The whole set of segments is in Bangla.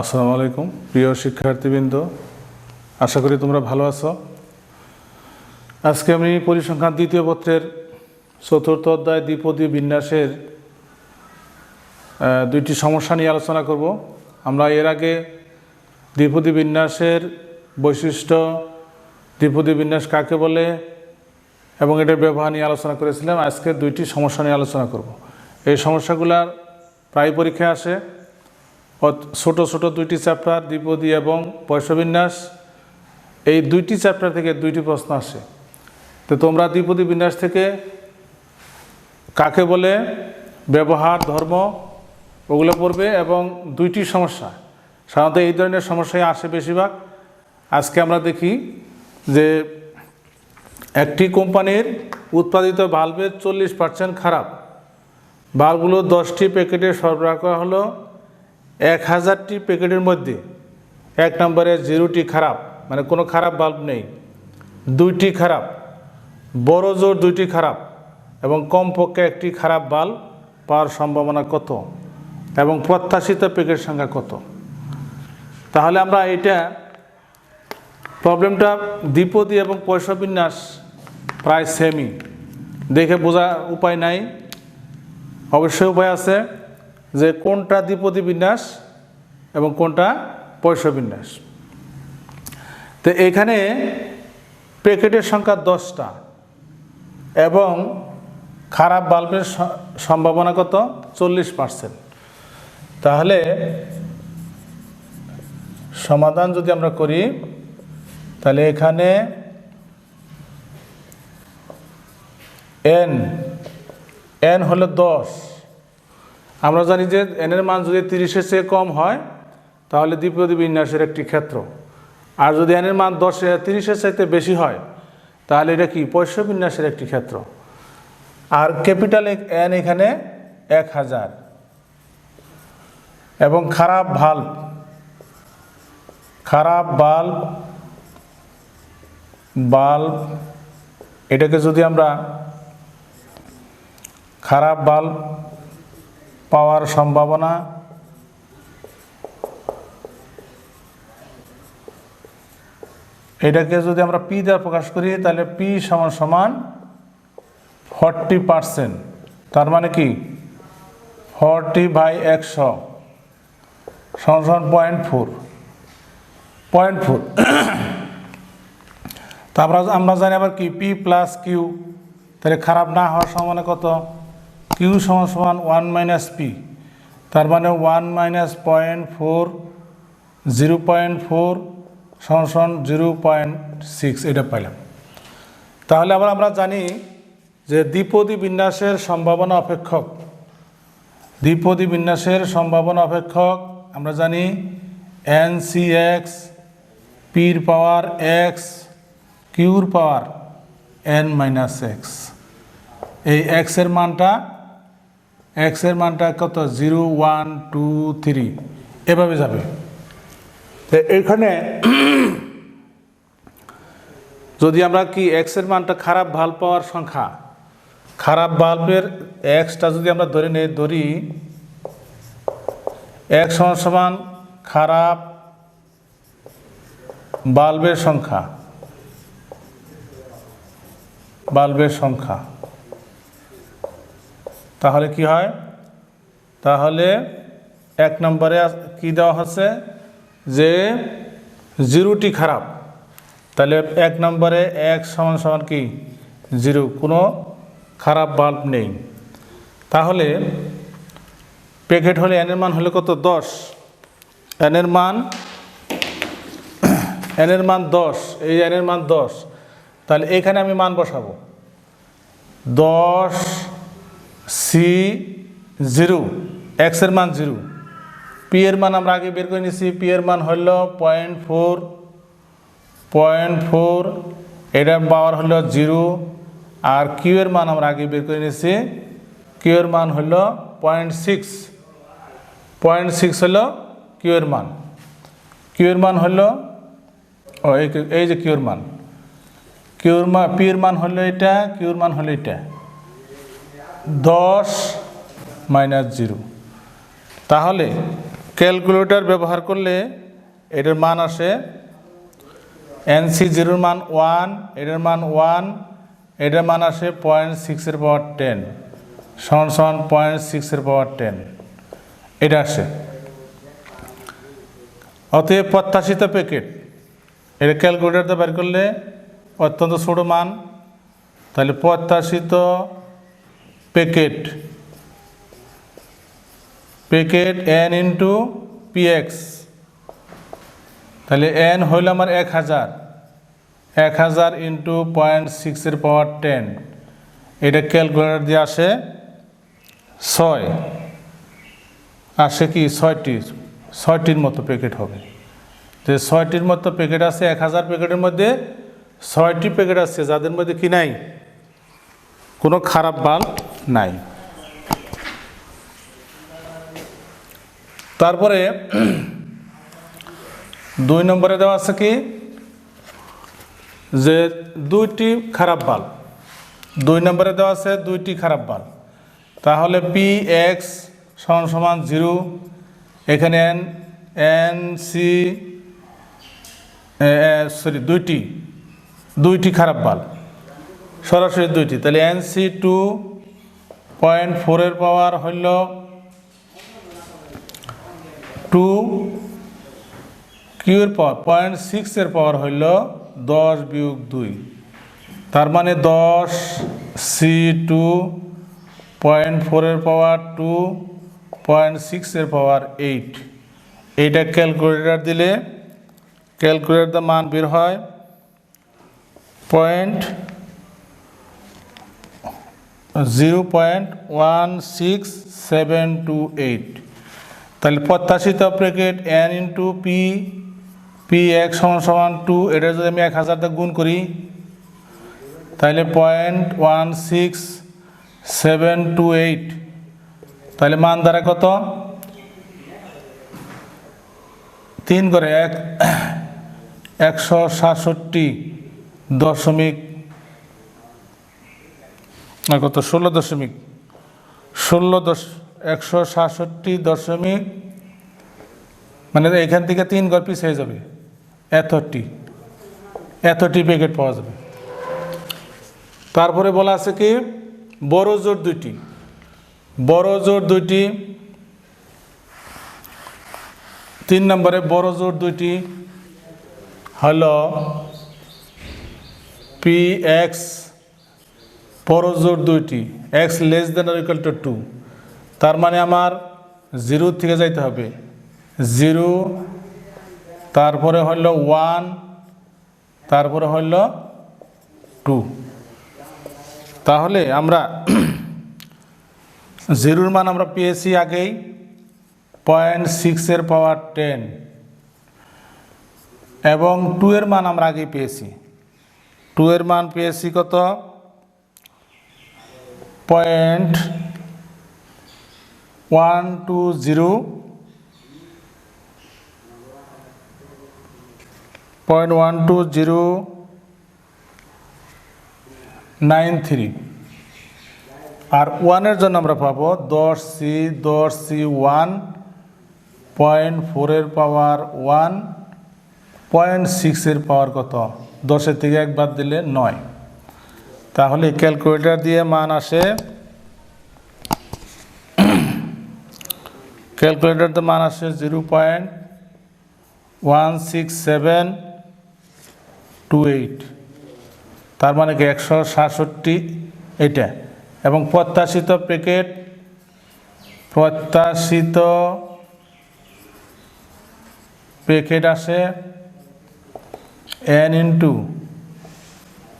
আসসালামু আলাইকুম। প্রিয় শিক্ষার্থীবৃন্দ, আশা করি তোমরা ভালো আছো। আজকে আমি পরিসংখ্যান দ্বিতীয় পত্রের চতুর্থ অধ্যায় দ্বিপদী বিন্যাসের দুইটি সমস্যা নিয়ে আলোচনা করব। আমরা এর আগে দ্বিপদী বিন্যাসের বৈশিষ্ট্য, দ্বিপদী বিন্যাস কাকে বলে এবং এটার ব্যবহার নিয়ে আলোচনা করেছিলাম। আজকে দুইটি সমস্যা নিয়ে আলোচনা করব। এই সমস্যাগুলার প্রায় পরীক্ষায় আসে। ছোট ছোট দুইটি চ্যাপ্টার, দ্বিপদী এবং পয়সবিন্যাস, এই দুইটি চ্যাপ্টার থেকে দুইটি প্রশ্ন আসে। তো তোমরা দ্বিপদী বিন্যাস থেকে কাকে বলে ব্যবহার, ধর্ম ওগুলো পড়বে এবং দুইটি সমস্যা। সাধারণত এই ধরনের সমস্যায় আসে বেশিরভাগ। আজকে আমরা দেখি যে একটি কোম্পানির উৎপাদিত বাল্বের চল্লিশ পার্সেন্ট খারাপ। বাল্বগুলো দশটি প্যাকেটে সরবরাহ করা হলো। এক হাজারটি প্যাকেটের মধ্যে এক নম্বরে জিরোটি খারাপ মানে কোনো খারাপ বাল্ব নেই, দুইটি খারাপ, বড় জোর দুইটি খারাপ এবং কমপক্ষে একটি খারাপ বাল্ব পাওয়ার সম্ভাবনা কত এবং প্রত্যাশিত প্যাকেট সংখ্যা কত? তাহলে আমরা এটা প্রবলেমটা দ্বিপদী এবং পয়সা বিন্যাস প্রায় সেমই দেখে বোঝা উপায় নাই। অবশ্যই উপায় আছে। যে কোনটা দ্বিপদী বিন্যাস এবং কোনটা পয়সা বিন্যাস। তো এখানে প্যাকেটের সংখ্যা দশটা এবং খারাপ বাল্বের সম্ভাবনা কত? চল্লিশ পার্সেন্ট। তাহলে সমাধান যদি আমরা করি, তাহলে এখানে এন এন হলো দশ। আমরা জানি যে এনের মান যদি তিরিশের চেয়ে কম হয়, তাহলে দ্বিপদী বিন্যাসের একটি ক্ষেত্র। আর যদি এনের মান দশে, তিরিশের চাইতে বেশি হয়, তাহলে এটা কি? পয়সা বিন্যাসের একটি ক্ষেত্র। আর ক্যাপিটাল এন এখানে এক হাজার। এবং খারাপ ভাল্ব খারাপ বাল্ব বাল্ব, এটাকে যদি আমরা খারাপ বাল্ব পাওয়ার সম্ভাবনা। এটাকে যদি আমরা পি দ্বারা প্রকাশ করি, তাহলে পি সমান সমান ফর্টি পার্সেন্ট। তার মানে কি? ফর্টি বাই একশো সমান সমান পয়েন্ট ফোর। Point four. তা আমরা আমরা জানি আবার কি? P plus Q. তাহলে খারাপ না হওয়ার সম্ভাবনা কত? কিউ সমান সমান ওয়ান মাইনাস পি তার মানে one minus point four zero point four সমান সমান জিরো পয়েন্ট সিক্স এটা পাইলাম। তাহলে আবার আমরা জানি যে দ্বিপদী বিন্যাসের সম্ভাবনা অপেক্ষক, দ্বিপদী বিন্যাসের সম্ভাবনা অপেক্ষক আমরা জানি এন সি এক্স পির পাওয়ার এক্স কিউর পাওয়ার এন মাইনাস এক্স এই এক্সের মানটা এক্সের মানটা কত? Zero, one, two, three. এভাবে যাবে। তো এখানে যদি আমরা কি এক্সের মানটা খারাপ ভালো পাওয়ার সংখ্যা, খারাপ বাল্বের এক্সটা যদি আমরা ধরে নিই, ধরি এক সমান সমান খারাপ বাল্বের সংখ্যা। বাল্বের সংখ্যা। তাহলে কি হয়? তাহলে এক নম্বরে কি দেওয়া হচ্ছে? যে জিরোটি খারাপ, তাহলে এক নম্বরে এক সমান সমান কি? জিরো, কোনো খারাপ বাল্ব নেই। তাহলে প্যাকেট হলে এনের মান হলে কত? দশ। এনের মান এনের মান দশ, এই এনের মান দশ। তাহলে এখানে আমি মান বসাবো। দশ সি জিরো এক্সের মান জিরো পি এর মান আমরা আগে বের করে নিছি পি এর মান হল পয়েন্ট ফোর পয়েন্ট ফোর এটার পাওয়ার হলো জিরো আর কিউ এর মান আমরা আগে বের করে নিয়েছি কিউ এর মান হলো পয়েন্ট সিক্স পয়েন্ট সিক্স হলো কিউ এর মান। কিউ এর মান হলো এই যে কিউর মান। কিউর মান পির মান হলো এটা কিউর মান হলো এটা। দশ মাইনাস জিরো। তাহলে ক্যালকুলেটর ব্যবহার করলে এটার মান আসে এনসি জিরোর মান ওয়ান, এটার মান ওয়ান, এটার মান আসে পয়েন্ট সিক্সের পাওয়ার টেন, সমান সমান পয়েন্ট সিক্সের পাওয়ার টেন। এটা আসে। অতএব প্রত্যাশিত প্যাকেট এটা ক্যালকুলেটরতে বের করলে অত্যন্ত ছোট মান, তাহলে প্রত্যাশিত packet packet N into PX তাহলে এন হইল আমার এক হাজার এক হাজার ইন্টু পয়েন্ট সিক্সের পাওয়ার টেন এটা ক্যালকুলেটর দিয়ে আসে ছয়, আসে কি ছয়টি, ছয়টির মতো প্যাকেট হবে, যে ছয়টির মতো প্যাকেট আছে, এক হাজার প্যাকেটের মধ্যে ছয়টি প্যাকেট আছে, যাদের মধ্যে কি নাই, কোনো খারাপ বাল্ব নাই। তারপরে দুই নম্বরে দেওয়া আছে কি? যে দুইটি খারাপ বাল্ব দুই নম্বরে দেওয়া আছে দুইটি খারাপ বাল্ব তাহলে পি এক্স সমান সমান জিরো। এখানে এন এন সি সরি দুইটি। দুইটি খারাপ বাল্ব সরাসরি দুইটি। তাহলে এন সি টু পয়েন্ট ফোরের পাওয়ার হইল টু কিউর পাওয়ার, পয়েন্ট সিক্সের পাওয়ার হইল দশ বিয়োগ দুই। তার মানে দশ সি টু, পয়েন্ট ফোরের পাওয়ার টু, পয়েন্ট সিক্সের পাওয়ার এইট। এইটা ক্যালকুলেটার দিলে ক্যালকুলেটর মান বের হয় point zero point one six seven two eight. তাহলে প্রত্যাশিত packet N into P P এক সমান সমান টু এটা যদি আমি এক হাজারটা গুণ করি, তাহলে point one six seven two eight. তাহলে মান দ্বারা কত? তিন করে এক, একশো সাতষট্টি দশমিক কত? ষোলো দশমিক, ষোলো দশ, একশো সাতষট্টি দশমিক মানে এখান থেকে তিন ঘর হয়ে যাবে, এতটি এতটি প্যাকেট পাওয়া যাবে। তারপরে বলা আছে কি? বড় জোর দুইটি, বড় জোর দুইটি, তিন নম্বরে বড় জোর দুইটি হল পি এক্স বড় জোর দুইটি X less than equal to two তার মানে আমার জিরো থেকে যাইতে হবে। জিরো তারপরে হইল ওয়ান তারপরে হইল টু তাহলে আমরা জিরোর মান আমরা পেয়েছি আগেই পয়েন্ট সিক্সের পাওয়ার টেন এবং টু এর মান আমরা আগেই পেয়েছি। টু এর মান পেয়েছি কত? Point one two zero point one two zero nine three. আর ওয়ানের জন্য আমরা পাবো দশ সি দশ সি ওয়ান, পয়েন্ট ফোরের পাওয়ার ওয়ান, পয়েন্ট সিক্সের পাওয়ার কত? দশের থেকে এক বাদ দিলে নয়। তাহলে ক্যালকুলেটর দিয়ে মান আসে ক্যালকুলেটরতে মান আসে zero point one six seven two eight. তার মানে কি একশো সাতষট্টি এটা এবং প্রত্যাশিত প্যাকেট প্রত্যাশিত প্যাকেট আসে N into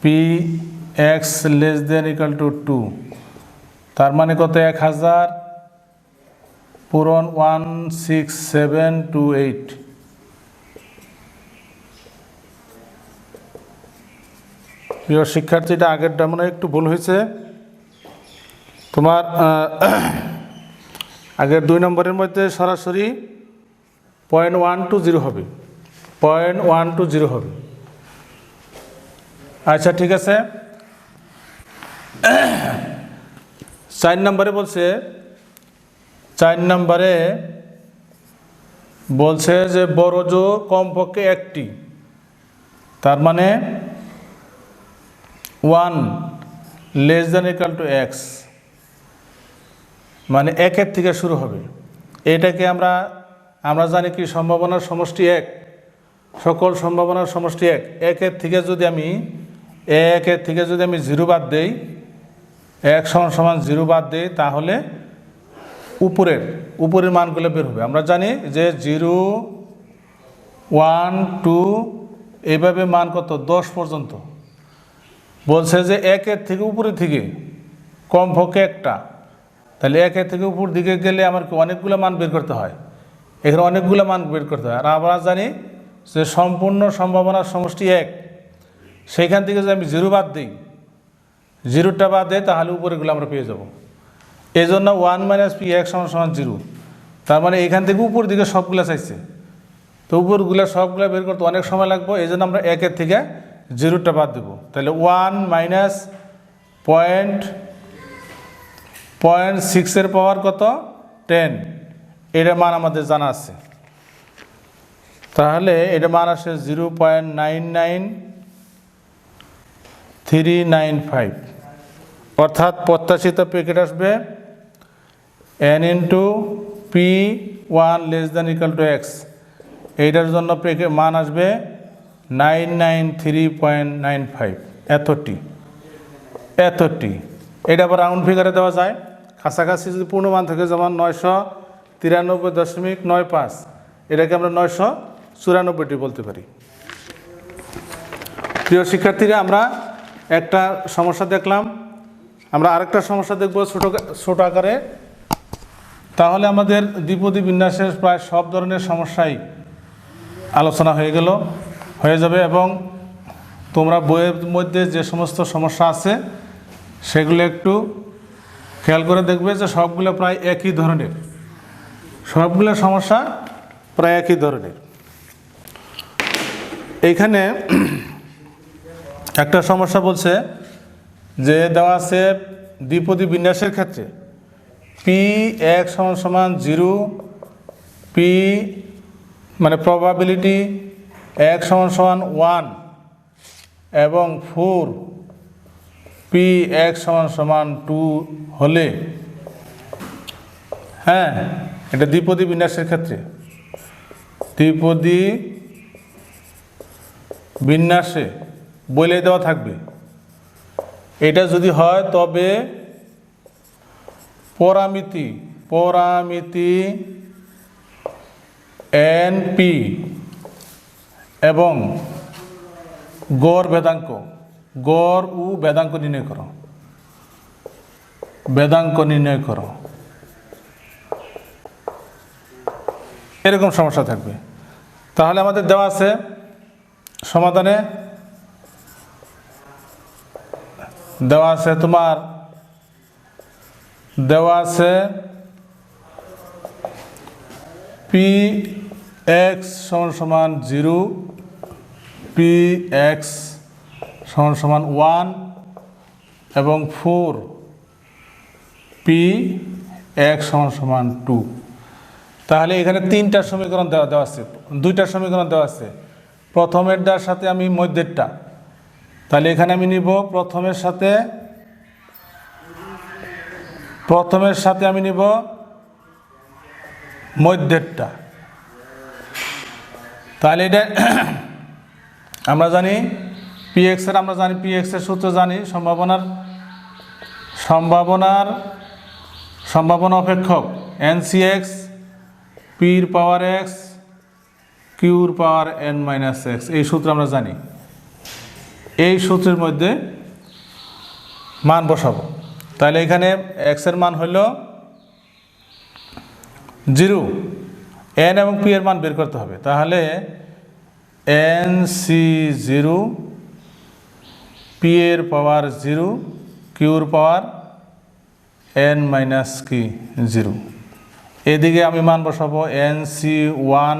P X less than equal to two. তার মানে কত? এক হাজার পূরণ one six seven two eight. প্রিয় শিক্ষার্থীটা আগেরটা মনে একটু ভুল হয়েছে। তোমার আগের দুই নম্বরের মধ্যে সরাসরি পয়েন্ট ওয়ান টু জিরো হবে। পয়েন্ট ওয়ান টু জিরো হবে। আচ্ছা ঠিক আছে। চার নম্বরে বলছে, চার নম্বরে বলছে যে বড় জোর কমপক্ষে একটি। তার মানে one less than equal to X মানে একের থেকে শুরু হবে। এটাকে আমরা আমরা জানি কি সম্ভাবনার সমষ্টি এক। সকল সম্ভাবনার সমষ্টি এক। একের থেকে যদি আমি, একের থেকে যদি আমি জিরো বাদ দেই এক সমান সমান জিরো বাদ দিই তাহলে উপরের উপরের মানগুলো বের হবে। আমরা জানি যে জিরো, ওয়ান, টু এইভাবে মান কত? দশ পর্যন্ত। বলছে যে একের থেকে উপরে থেকে কমপক্ষে একটা। তাহলে একের থেকে উপর দিকে গেলে আমার কি অনেকগুলো মান বের করতে হয়। এখানে অনেকগুলো মান বের করতে হয়। আর আমরা জানি যে সম্পূর্ণ সম্ভাবনার সমষ্টি এক। সেইখান থেকে যদি আমি জিরো বাদ দিই জিরোটা বাদ দেয় তাহলে উপরেগুলো আমরা পেয়ে যাব। এই জন্য ওয়ান মাইনাস পি এক সমান সমান জিরো। তার মানে এখান থেকে উপর দিকে সবগুলো চাইছে। তো উপরগুলো সবগুলো বের করতে অনেক সময় লাগবে এই জন্য আমরা একের থেকে জিরোটা বাদ দেবো। তাহলে ওয়ান মাইনাস পয়েন্ট পয়েন্ট সিক্সের পাওয়ার কত? টেন। এটার মান আমাদের জানা আছে। তাহলে এটা মান আসে zero point nine nine three nine five. অর্থাৎ প্রত্যাশিত প্যাকেট আসবে N into P one less than equal to X এইটার জন্য প্যাকেট মান আসবে nine nine three point nine five এতটি। এতটি। এটা আবার রাউন্ড ফিগারে দেওয়া যায়। কাছাকাছি যদি পূর্ণমান থাকে যেমন নয়শো তিরানব্বই দশমিক নয় পাঁচ, এটাকে আমরা নয়শো চুরানব্বইটি বলতে পারি। প্রিয় শিক্ষার্থীরা, আমরা একটা সমস্যা দেখলাম। আমরা আরেকটা সমস্যা দেখব ছোটো ছোটো আকারে। তাহলে আমাদের দ্বিপদী বিন্যাসের প্রায় সব ধরনের সমস্যাই আলোচনা হয়ে গেল, হয়ে যাবে এবং তোমরা বইয়ের মধ্যে যে সমস্ত সমস্যা আছে, সেগুলো একটু খেয়াল করে দেখবে যে সবগুলো প্রায় একই ধরনের। সবগুলো সমস্যা প্রায় একই ধরনের। এইখানে একটা সমস্যা বলছে যে দেওয়া আছে দ্বিপদী বিন্যাসের ক্ষেত্রে পি এক সমান সমান জিরো পি মানে প্রবাবিলিটি এক সমান সমান ওয়ান এবং ফোর পি এক সমান সমান টু হলে হ্যাঁ এটা দ্বিপদী বিন্যাসের ক্ষেত্রে। দ্বিপদী বিন্যাসে বলে দেওয়া থাকবে এটা যদি হয়, তবে পরামিতি পরামিতি এন পি এবং গড় বেদাঙ্ক, গড় ও বেদাঙ্ক নির্ণয় করো। বেদাঙ্ক নির্ণয় করো। এরকম সমস্যা থাকবে। তাহলে আমাদের দেওয়া আছে সমাধানে দেওয়া আছে তোমার, দেওয়া আছে পি এক্স সমান সমান জিরো পি এক্স সমান সমান ওয়ান এবং ফোর পি এক্স সমান সমান টু। তাহলে এখানে তিনটা সমীকরণ দেওয়া দেওয়া আছে, দুইটা সমীকরণ দেওয়া আছে। প্রথমেরটার সাথে আমি মধ্যেরটা তাহলে এখানে আমি নিব প্রথমের সাথে প্রথমের সাথে আমি নিব মধ্যেরটা। তাহলে এটা আমরা জানি পি এক্সের আমরা জানি পি এক্সের সূত্র জানি, সম্ভাবনার সম্ভাবনার, সম্ভাবনা অপেক্ষক এন সি এক্স পির পাওয়ার এক্স কিউর পাওয়ার এন মাইনাস এক্স এই সূত্র আমরা জানি। এই সূত্রের মধ্যে মান বসাবো। তাহলে এখানে এক্সের মান হইল জিরো। এন এবং পি এর মান বের করতে হবে। তাহলে এন সি জিরো পি এর পাওয়ার জিরো কিউর পাওয়ার এন মাইনাস কি জিরো। এদিকে আমি মান বসাবো এন সি ওয়ান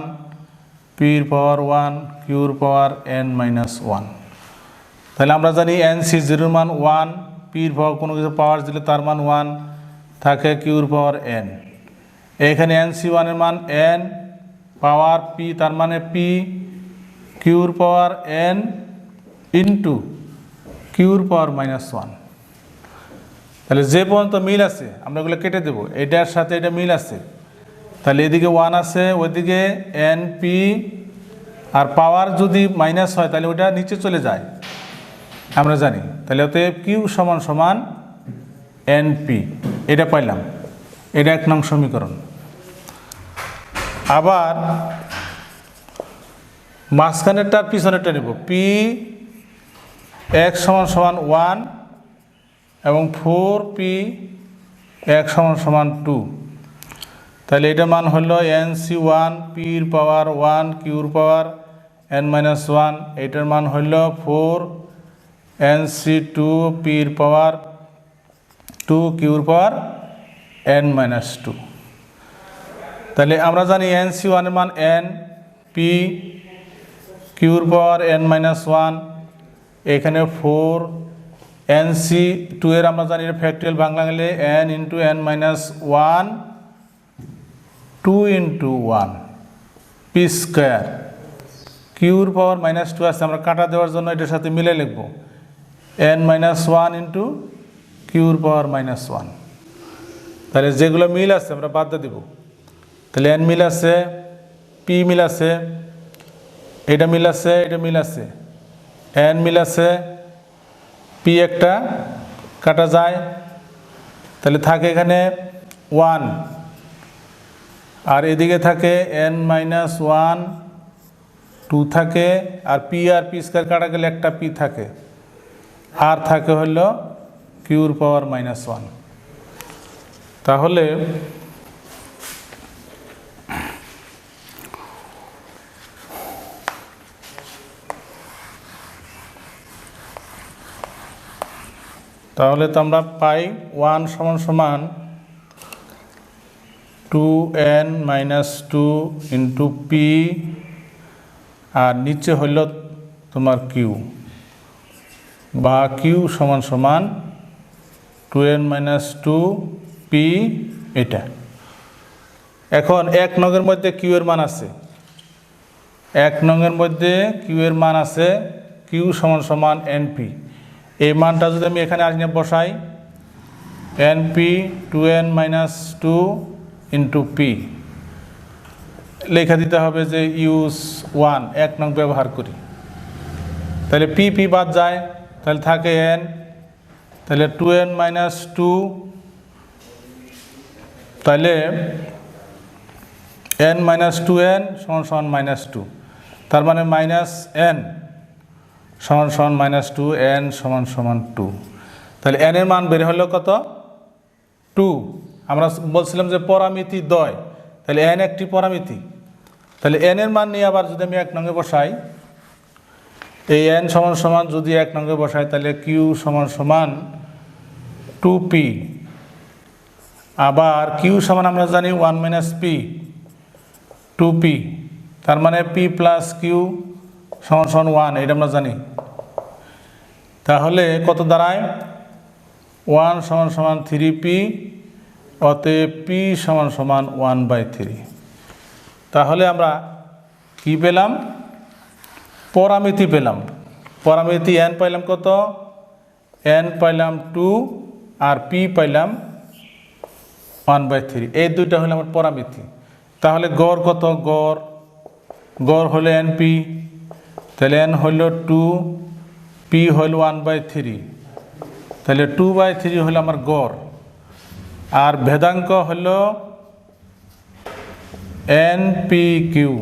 পির পাওয়ার ওয়ান কিউর পাওয়ার এন মাইনাস ওয়ান তাহলে আমরা জানি এন সি জিরোর মান ওয়ান পির পাওয়ার কোনো কিছু পাওয়ার দিলে তার মান ওয়ান থাকে কিউর পাওয়ার এন এখানে এন সি ওয়ানের মান এন পাওয়ার পি তার মানে পি কিউর পাওয়ার এন ইন্টু কিউর পাওয়ার মাইনাস ওয়ান তাহলে যে পর্যন্ত মিল আছে, আমরা এগুলো কেটে দেবো। এটার সাথে এটা মিল আছে। তাহলে এদিকে ওয়ান আছে, ওইদিকে এন পি আর পাওয়ার যদি মাইনাস হয়, তাহলে ওটা নিচে চলে যায়। আমরা জানি। তাহলে অতএব কিউ সমান সমান এন পি এটা পাইলাম। এটা এক নং সমীকরণ। আবার মাঝখানেরটার পিছনেরটা নেব। পি এক সমান সমান ওয়ান এবং ফোর পি এক সমান সমান টু। তাহলে এটা মান হলো এন সি ওয়ান পির পাওয়ার ওয়ান কিউর পাওয়ার এন মাইনাস ওয়ান। এটার মান হলো ফোর এন সি টু পির পাওয়ার টু কিউর পাওয়ার এন মাইনাস টু তাহলে আমরা জানি এন সি ওয়ানের মান এন পি কিউর পাওয়ার এন মাইনাস ওয়ান এখানে ফোর এন সি টু এর আমরা জানি ফ্যাক্টরিয়াল বাংলা গেলে N into N minus one two into one P square কিউর power minus two আছে, আমরা কাটা দেওয়ার জন্য এটার সাথে মিলে লিখব। এন মাইনাস ওয়ান ইন্টু কিউর পাওয়ার মাইনাস ওয়ান তাহলে যেগুলো মিল আছে, আমরা বাদ দিয়ে দেবো। তাহলে এন মিল আছে পি মিল আছে, এটা মিল আছে, এটা মিল আছে। এন মিল আছে পি একটা কাটা যায়। তাহলে থাকে এখানে ওয়ান আর এদিকে থাকে এন মাইনাস ওয়ান টু থাকে, আর পি আর পি স্কোয়ার কাটা গেলে একটা পি থাকে। আর থাকে হল কিউর পাওয়ার মাইনাস ওয়ান। তাহলে তাহলে তো আমরা পাই ওয়ান সমান সমান two n minus two into p, আর নিচে হইল তোমার কিউ। বা কিউ সমান সমান two n minus two p এটা। এখন এক নগের মধ্যে কিউ এর মান আছে। এক নঙের মধ্যে কিউ এর মান আছে কিউ সমান সমান এন পি এই মানটা যদি আমি এখানে আসলে বসাই n p two n minus two into p লেখা দিতে হবে যে ইউজ ওয়ান, এক নং ব্যবহার করি। তাহলে পি পি বাদ যায়। তাহলে থাকে এন তাহলে টু এন মাইনাস টু তাহলে এন মাইনাস টু এন সমান সমান মাইনাস টু তার মানে মাইনাস এন সমান সমান মাইনাস টু এন সমান সমান টু তাহলে এন এর মান বের হলো কত? টু আমরা বলছিলাম যে পরামিতি দয়, তাহলে এন একটি পরামিতি, তাহলে এন এর মান নিয়ে আবার যদি আমি এক নঙ্গে বসাই এই এন সমান সমান যদি এক নঙ্গে বসায় তাহলে কিউ সমান সমান টু পি আবার কিউ সমান আমরা জানি one minus p two p তার মানে পি প্লাস কিউ সমান সমান ওয়ান এটা আমরা জানি। তাহলে কত দাঁড়ায়? ওয়ান সমান সমান থ্রি পি অতএব পি সমান সমান ওয়ান বাই থ্রি তাহলে আমরা কি পেলাম? পরামিতি পেলাম। পরামিতি এন পাইলাম কত? এন পাইলাম টু আর পি পাইলাম ওয়ান বাই থ্রি এই দুইটা হলো আমার পরামিতি। তাহলে গড় কত? গড় গড় হলো এন পি তাহলে এন হইল টু পি হইল ওয়ান বাই থ্রি তাহলে টু বাই থ্রি হলো আমার গড়। আর ভেদাঙ্ক হল এন পি কিউ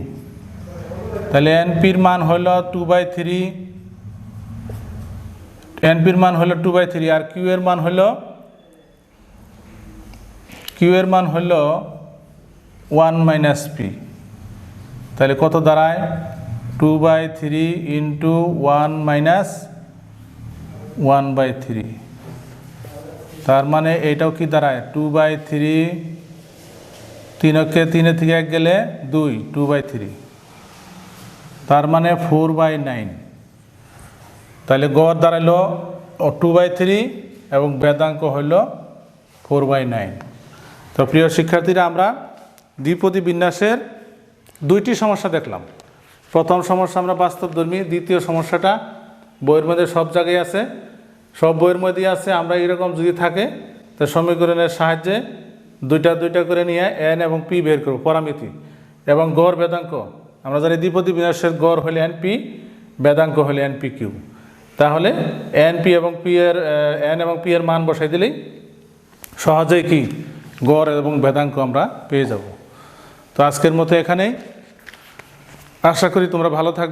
তাহলে এন পির মান হইল টু বাই থ্রি এন পির মান হইল টু বাই থ্রি আর কিউ এর মান হইল কিউ এর মান হইল ওয়ান মাইনাস পি তাহলে কত দাঁড়ায়? Two by three into one minus one by three তার মানে এইটাও কি দাঁড়ায়? টু বাই থ্রি তিনকে তিনে থেকে এক গেলে দুই টু বাই থ্রি তার মানে ফোর বাই নাইন তাহলে গড় দাঁড়াইলো টু বাই থ্রি এবং বেদাঙ্ক হইল ফোর বাই নাইন তো প্রিয় শিক্ষার্থীরা, আমরা দ্বিপদী বিন্যাসের দুইটি সমস্যা দেখলাম। প্রথম সমস্যা আমরা বাস্তবধর্মী দ্বিতীয় সমস্যাটা বইয়ের মধ্যে সব জায়গায় আছে। সব বইয়ের মধ্যেই আছে, আমরা এরকম যদি থাকে, তো সমীকরণের সাহায্যে দুইটা দুইটা করে নিয়ে এন এবং পি বের করব, পরামিতি। এবং গড় বেদাঙ্ক আমরা জানি দ্বিপদী বিন্যাসের গড় হলে এনপি, বেদাঙ্ক হলে এন পি কিউ তাহলে এনপি এবং পি এর এন এবং পি এর মান বসাই দিলেই সহজেই কি গড় এবং বেদাঙ্ক আমরা পেয়ে যাব। তো আজকের মতো এখানেই। আশা করি তোমরা ভালো থাকবে।